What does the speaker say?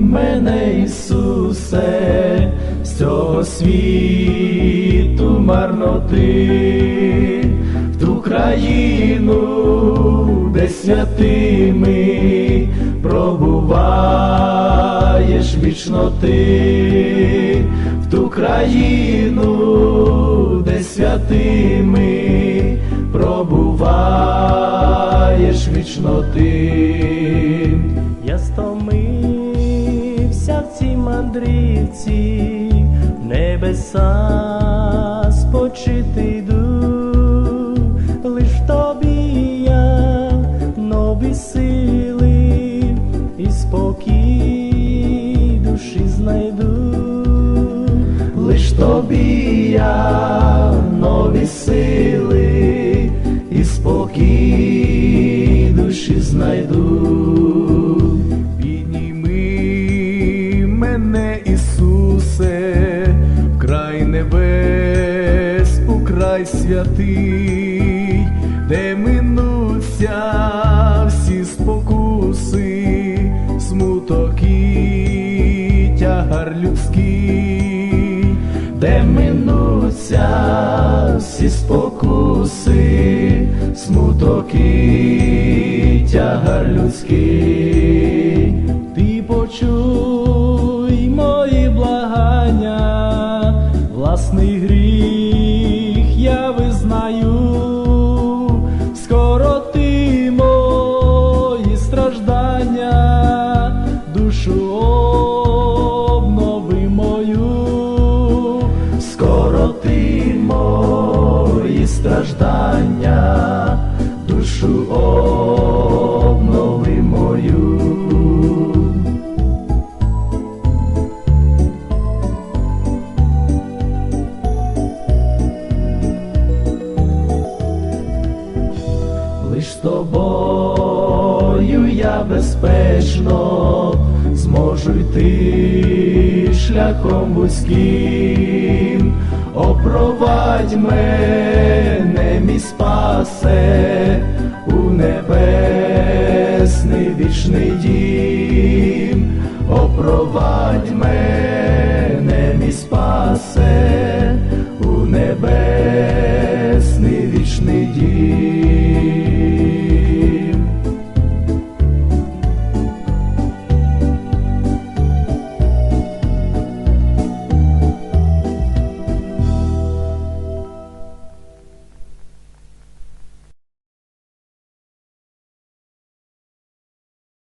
Мене, Ісусе, з цього світу марноти, в ту країну, де святими пробуваєш вічно ти, в ту країну, де святими пробуваєш вічно ти. Я стомився в цій мандрівці, в небеса спочити йду, лиш тобі я нові сили і спокій душі знайду. Лиш тобі я нові сили і спокій душі знайду. Мене, Ісусе, в край небес, у край святий, де минуться всі спокуси, смуток і тягар людський, де минуться всі спокуси, смуток і тягар людський. Ти почуй власний гріх. Я визнаю, скороти мої страждання, душу обнови мою, Скоро ти мої страждання, Лиш з тобою я безпечно зможу йти шляхом вузьким, опровадь мене, мій спасе у небесний вічний дім, опровадь мене, мій спасе.